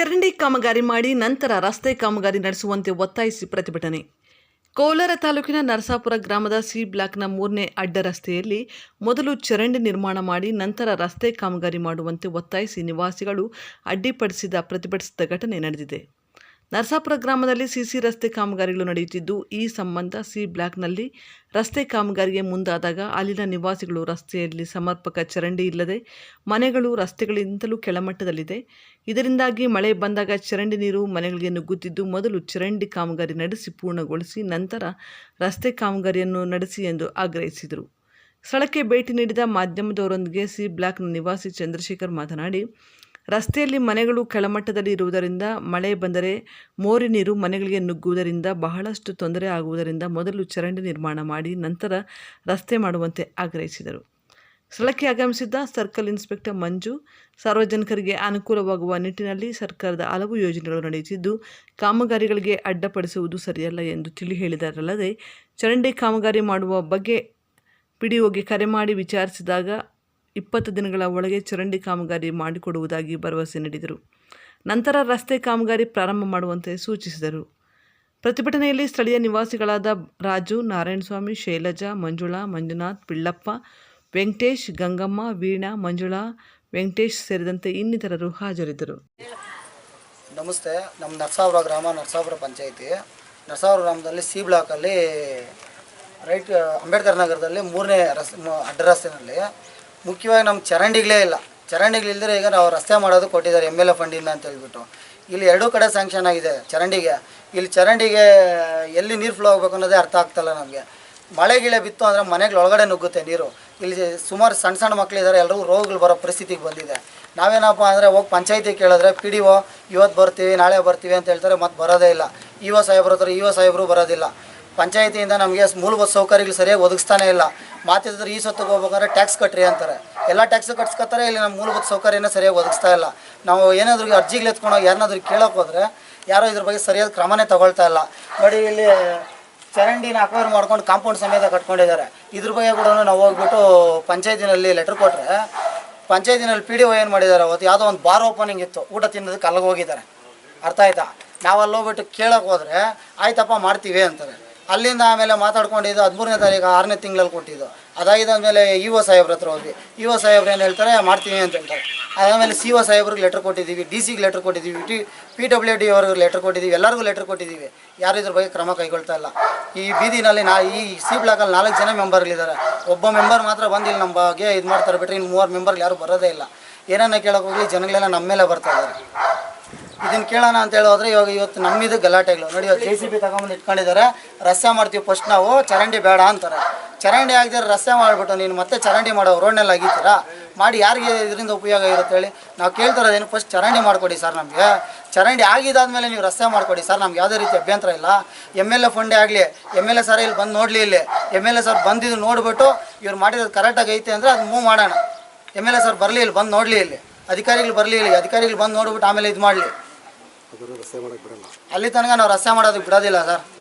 ಚರಂಡಿ ಕಾಮಗಾರಿ ಮಾಡಿ ನಂತರ ರಸ್ತೆ ಕಾಮಗಾರಿ ನಡೆಸುವಂತೆ ಒತ್ತಾಯಿಸಿ ಪ್ರತಿಭಟನೆ. ಕೋಲಾರ ತಾಲೂಕಿನ ನರಸಾಪುರ ಗ್ರಾಮದ ಸಿ ಬ್ಲಾಕ್ನ ಮೂರನೇ ಅಡ್ಡ ರಸ್ತೆಯಲ್ಲಿ ಮೊದಲು ಚರಂಡಿ ನಿರ್ಮಾಣ ಮಾಡಿ ನಂತರ ರಸ್ತೆ ಕಾಮಗಾರಿ ಮಾಡುವಂತೆ ಒತ್ತಾಯಿಸಿ ನಿವಾಸಿಗಳು ಅಡ್ಡಿಪಡಿಸಿದ ಪ್ರತಿಭಟಿಸಿದ ಘಟನೆ ನಡೆದಿದೆ. ನರಸಾಪುರ ಗ್ರಾಮದಲ್ಲಿ ಸಿಸಿ ರಸ್ತೆ ಕಾಮಗಾರಿಗಳು ನಡೆಯುತ್ತಿದ್ದು, ಈ ಸಂಬಂಧ ಸಿ ಬ್ಲಾಕ್ನಲ್ಲಿ ರಸ್ತೆ ಕಾಮಗಾರಿಗೆ ಮುಂದಾದಾಗ ಅಲ್ಲಿನ ನಿವಾಸಿಗಳು ರಸ್ತೆಯಲ್ಲಿ ಸಮರ್ಪಕ ಚರಂಡಿ ಇಲ್ಲದೆ ಮನೆಗಳು ರಸ್ತೆಗಳಿಂದಲೂ ಕೆಳಮಟ್ಟದಲ್ಲಿದೆ. ಇದರಿಂದಾಗಿ ಮಳೆ ಬಂದಾಗ ಚರಂಡಿ ನೀರು ಮನೆಗಳಿಗೆ ನುಗ್ಗುತ್ತಿದ್ದು, ಮೊದಲು ಚರಂಡಿ ಕಾಮಗಾರಿ ನಡೆಸಿ ಪೂರ್ಣಗೊಳಿಸಿ ನಂತರ ರಸ್ತೆ ಕಾಮಗಾರಿಯನ್ನು ನಡೆಸಿ ಎಂದು ಆಗ್ರಹಿಸಿದರು. ಸ್ಥಳಕ್ಕೆ ಭೇಟಿ ನೀಡಿದ ಮಾಧ್ಯಮದವರೊಂದಿಗೆ ಸಿ ಬ್ಲಾಕ್ನ ನಿವಾಸಿ ಚಂದ್ರಶೇಖರ್ ಮಾತನಾಡಿ ರಸ್ತೆಯಲ್ಲಿ ಮನೆಗಳು ಕೆಳಮಟ್ಟದಲ್ಲಿ ಇರುವುದರಿಂದ ಮಳೆ ಬಂದರೆ ಮೋರಿ ನೀರು ಮನೆಗಳಿಗೆ ನುಗ್ಗುವುದರಿಂದ ಬಹಳಷ್ಟು ತೊಂದರೆ ಆಗುವುದರಿಂದ ಮೊದಲು ಚರಂಡಿ ನಿರ್ಮಾಣ ಮಾಡಿ ನಂತರ ರಸ್ತೆ ಮಾಡುವಂತೆ ಆಗ್ರಹಿಸಿದರು. ಸ್ಥಳಕ್ಕೆ ಆಗಮಿಸಿದ್ದ ಸರ್ಕಲ್ ಇನ್ಸ್ಪೆಕ್ಟರ್ ಮಂಜು ಸಾರ್ವಜನಿಕರಿಗೆ ಅನುಕೂಲವಾಗುವ ನಿಟ್ಟಿನಲ್ಲಿ ಸರ್ಕಾರದ ಹಲವು ಯೋಜನೆಗಳು ನಡೆಯುತ್ತಿದ್ದು, ಕಾಮಗಾರಿಗಳಿಗೆ ಅಡ್ಡಪಡಿಸುವುದು ಸರಿಯಲ್ಲ ಎಂದು ತಿಳಿ ಹೇಳಿದರಲ್ಲದೆ, ಚರಂಡಿ ಕಾಮಗಾರಿ ಮಾಡುವ ಬಗ್ಗೆ ಪಿಡಿಒಗೆ ಕರೆ ಮಾಡಿ ವಿಚಾರಿಸಿದಾಗ ಇಪ್ಪತ್ತು ದಿನಗಳ ಒಳಗೆ ಚರಂಡಿ ಕಾಮಗಾರಿ ಮಾಡಿಕೊಡುವುದಾಗಿ ಭರವಸೆ ನೀಡಿದರು. ನಂತರ ರಸ್ತೆ ಕಾಮಗಾರಿ ಪ್ರಾರಂಭ ಮಾಡುವಂತೆ ಸೂಚಿಸಿದರು. ಪ್ರತಿಭಟನೆಯಲ್ಲಿ ಸ್ಥಳೀಯ ನಿವಾಸಿಗಳಾದ ರಾಜು, ನಾರಾಯಣಸ್ವಾಮಿ, ಶೈಲಜಾ, ಮಂಜುಳಾ, ಮಂಜುನಾಥ್, ಪಿಳ್ಳಪ್ಪ, ವೆಂಕಟೇಶ್, ಗಂಗಮ್ಮ, ವೀಣಾ, ಮಂಜುಳಾ, ವೆಂಕಟೇಶ್ ಸೇರಿದಂತೆ ಇನ್ನಿತರರು ಹಾಜರಿದ್ದರು. ನಮಸ್ತೆ ನಮ್ಮ ನರಸಾಪುರ ಗ್ರಾಮ, ನರಸಾಪುರ ಪಂಚಾಯಿತಿ. ನರಸಾಪುರ ಗ್ರಾಮದಲ್ಲಿ ಸಿ ಬ್ಲಾಕಲ್ಲಿ ರೈಟ್, ಅಂಬೇಡ್ಕರ್ ನಗರದಲ್ಲಿ ಮೂರನೇ ರಸ್ತೆ ಅಡ್ಡ ರಸ್ತೆನಲ್ಲಿ ಮುಖ್ಯವಾಗಿ ನಮ್ಮ ಚರಂಡಿಗಳೇ ಇಲ್ಲ. ಚರಂಡಿಗಳಿಲ್ದರೆ ಈಗ ನಾವು ರಸ್ತೆ ಮಾಡೋದು ಕೊಟ್ಟಿದ್ದಾರೆ ಎಂ ಎಲ್ ಎ ಫಂಡಿಂದ ಅಂತ ಹೇಳ್ಬಿಟ್ಟು. ಇಲ್ಲಿ ಎರಡೂ ಕಡೆ ಸ್ಯಾಂಕ್ಷನ್ ಆಗಿದೆ ಚರಂಡಿಗೆ. ಇಲ್ಲಿ ಚರಂಡಿಗೆ ಎಲ್ಲಿ ನೀರು ಫ್ಲೋ ಆಗಬೇಕು ಅನ್ನೋದೇ ಅರ್ಥ ಆಗ್ತಲ್ಲ ನಮಗೆ. ಮಳೆ ಗಿಳೆ ಬಿತ್ತು ಅಂದರೆ ಮನೆಗಳ ಒಳಗಡೆ ನುಗ್ಗುತ್ತೆ ನೀರು. ಇಲ್ಲಿ ಸುಮಾರು ಸಣ್ಣ ಸಣ್ಣ ಮಕ್ಕಳಿದ್ದಾರೆ ಎಲ್ಲರಿಗೂ ರೋಗಗಳು ಬರೋ ಪರಿಸ್ಥಿತಿಗೆ ಬಂದಿದೆ. ನಾವೇನಪ್ಪ ಅಂದರೆ ಹೋಗಿ ಪಂಚಾಯತಿ ಕೇಳಿದ್ರೆ ಪಿ ಡಿ ಒ ಇವತ್ತು ಬರ್ತೀವಿ, ನಾಳೆ ಬರ್ತೀವಿ ಅಂತ ಹೇಳ್ತಾರೆ ಮತ್ತೆ ಬರೋದೇ ಇಲ್ಲ. ಇ ಓ ಸಾಹೇಬ್ರ ಹತ್ರ ಇ ಒ ಸಾಹೇಬರು ಬರೋದಿಲ್ಲ. ಪಂಚಾಯತಿಯಿಂದ ನಮಗೆ ಮೂಲಭೂತ ಸೌಕರ್ಯಗಳು ಸರಿಯಾಗಿ ಒದಗಿಸ್ತಾನೆ ಇಲ್ಲ. ಮಾತಿದ್ರೆ ಈ ಸೊತ್ತಿಗೆ ಹೋಗ್ಬೇಕಾದ್ರೆ ಟ್ಯಾಕ್ಸ್ ಕಟ್ಟ್ರಿ ಅಂತಾರೆ. ಎಲ್ಲ ಟ್ಯಾಕ್ಸ್ ಕಟ್ಸ್ಕೊತಾರೆ, ಇಲ್ಲಿ ನಮ್ಮ ಮೂಲಭೂತ ಸೌಕರ್ಯನ ಸರಿಯಾಗಿ ಒದಗಿಸ್ತಾ ಇಲ್ಲ. ನಾವು ಏನಾದ್ರೂ ಅರ್ಜಿಗಳು ಎತ್ಕೊಂಡೋಗಿ ಯಾರನ್ನಾದ್ರೂ ಕೇಳೋಕೆ ಹೋದರೆ ಯಾರೋ ಇದ್ರ ಬಗ್ಗೆ ಸರಿಯಾದ ಕ್ರಮನೇ ತಗೊಳ್ತಾ ಇಲ್ಲ. ನೋಡಿ, ಇಲ್ಲಿ ಚರಂಡಿನ ಅಕ್ವೈರ್ ಮಾಡ್ಕೊಂಡು ಕಾಂಪೌಂಡ್ ಸಮೇತ ಕಟ್ಕೊಂಡಿದ್ದಾರೆ. ಇದ್ರ ಬಗ್ಗೆ ಕೂಡ ನಾವು ಹೋಗ್ಬಿಟ್ಟು ಪಂಚಾಯತಿನಲ್ಲಿ ಲೆಟ್ರ್ ಕೊಟ್ಟರೆ ಪಂಚಾಯತಿನಲ್ಲಿ ಪಿ ಡಿ ಒ ಏನು ಮಾಡಿದ್ದಾರೆ ಅವತ್ತು? ಯಾವುದೋ ಒಂದು ಬಾರ್ ಓಪನಿಂಗ್ ಇತ್ತು. ಊಟ ತಿನ್ನೋದಕ್ಕೆ ಅಲ್ಲಿಗೆ ಹೋಗಿದ್ದಾರೆ. ಅರ್ಥ ಆಯ್ತಾ? ನಾವು ಹೋಗ್ಬಿಟ್ಟು ಕೇಳೋಕೆ ಹೋದ್ರೆ, ಆಯ್ತಪ್ಪ, ಮಾಡ್ತೀವಿ ಅಂತಾರೆ. ಅಲ್ಲಿಂದ ಆಮೇಲೆ ಮಾತಾಡ್ಕೊಂಡಿದ್ದು ಹದಿಮೂರನೇ ತಾರೀಕು ಆರನೇ ತಿಂಗಳಲ್ಲಿ ಕೊಟ್ಟಿದ್ದು. ಅದಾಗಿದ್ದಾದಮೇಲೆ ಇ ಒ ಸಾಹೇಬ್ರ ಹತ್ರ ಹೋದ್ವಿ. ಇ ಒ ಸಾಹೇಬ್ರು ಏನು ಹೇಳ್ತಾರೆ ಮಾಡ್ತೀವಿ ಅಂತ ಹೇಳ್ತಾರೆ. ಅದಾದಮೇಲೆ ಸಿ ಒ ಸಾಹೇಬ್ರಿಗೆ ಲೆಟ್ರ್ ಕೊಟ್ಟಿದ್ದೀವಿ, ಡಿ ಸಿಗೆ ಲೆಟ್ರ್ ಕೊಟ್ಟಿದ್ದೀವಿ, ಟಿ, ಪಿ ಡಬ್ಲ್ಯೂ ಡಿ ಅವ್ರಿಗೆ ಲೆಟ್ರ್ ಕೊಟ್ಟಿದ್ದೀವಿ, ಎಲ್ಲರಿಗೂ ಲೆಟ್ರ್ ಕೊಟ್ಟಿದ್ದೀವಿ. ಯಾರು ಇದ್ರ ಬಗ್ಗೆ ಕ್ರಮ ಕೈಗೊಳ್ತಾ ಇಲ್ಲ. ಈ ಬೀದಿನಲ್ಲಿ ನಾ, ಈ ಸಿ ಬ್ಲಾಕಲ್ಲಿ ನಾಲ್ಕು ಜನ ಮೆಂಬರ್ಗಳಿದ್ದಾರೆ ಒಬ್ಬ ಮೆಂಬರ್ ಮಾತ್ರ ಬಂದಿಲ್ಲ ನಮ್ಮ ಬಗ್ಗೆ ಇದು ಮಾಡ್ತಾರೆ ಬಿಟ್ಟರೆ ಇನ್ನು ಮೂವರು ಮೆಂಬರ್ಗಳು ಯಾರು ಬರೋದೇ ಇಲ್ಲ. ಏನನ್ನ ಕೇಳೋಕೆ ಹೋಗಲಿ, ಜನಗಳೆಲ್ಲ ನಮ್ಮ ಮೇಲೆ ಬರ್ತಾ ಇದ್ದಾರೆ. ಇದನ್ನ ಕೇಳೋಣ ಅಂತ ಹೇಳೋದ್ರೆ ಇವಾಗ ಇವತ್ತು ನಮ್ಮಿದು ಗಲಾಟೆಗಳು. ನೋಡಿ ಜೆ ಸಿ ಬಿ ತಗೊಂಬಂದು ಇಟ್ಕೊಂಡಿದ್ದಾರೆ. ರಸ್ತೆ ಮಾಡ್ತೀವಿ ಫಸ್ಟ್ ನಾವು, ಚರಂಡಿ ಬೇಡ ಅಂತಾರೆ. ಚರಂಡಿ ಆಗಿದ್ರೆ ರಸ್ತೆ ಮಾಡಿಬಿಟ್ಟು ನೀನು ಮತ್ತೆ ಚರಂಡಿ ಮಾಡೋ ರೋಡ್ನಲ್ಲಿ ಆಗಿದ್ದೀರಾ? ಮಾಡಿ ಯಾರಿಗೆ ಇದರಿಂದ ಉಪಯೋಗ ಇರುತ್ತೆ ಹೇಳಿ. ನಾವು ಕೇಳ್ತಿರೋದೇನು ಫಸ್ಟ್ ಚರಂಡಿ ಮಾಡಿಕೊಡಿ ಸರ್ ನಮಗೆ. ಚರಂಡಿ ಆಗಿದಾದ್ಮೇಲೆ ನೀವು ರಸ್ತೆ ಮಾಡಿಕೊಡಿ ಸರ್ ನಮ್ಗೆ ಯಾವುದೇ ರೀತಿ ಅಭ್ಯಂತರ ಇಲ್ಲ. ಎಂ ಎಲ್ ಎ ಫಂಡೇ ಆಗಲಿ ಎಂ ಎಲ್ ಎ ಸರ್ ಇಲ್ಲಿ ಬಂದು ನೋಡಲಿ ಇಲ್ಲಿ. ಎಂ ಎಲ್ ಎ ಸರ್ ಬಂದಿದ್ದು ನೋಡಿಬಿಟ್ಟು ಇವ್ರು ಮಾಡಿರೋದು ಕರೆಕ್ಟಾಗಿ ಐತೆ ಅಂದರೆ ಅದು ಮೂವ್ ಮಾಡೋಣ. ಎಂ ಎಲ್ ಎ ಸರ್ ಬರಲಿ ಇಲ್ಲಿ, ಬಂದು ನೋಡಲಿ ಇಲ್ಲಿ. ಅಧಿಕಾರಿಗಳು ಬರಲಿ ಇಲ್ಲಿ. ಅಧಿಕಾರಿಗಳು ಬಂದು ನೋಡ್ಬಿಟ್ಟು ಆಮೇಲೆ ಇದು ಮಾಡಲಿ. ಅಲ್ಲಿ ತನಕ ನಾವು ರಸ್ತೆ ಮಾಡೋದಕ್ಕೆ ಬಿಡೋದಿಲ್ಲ ಸರ್.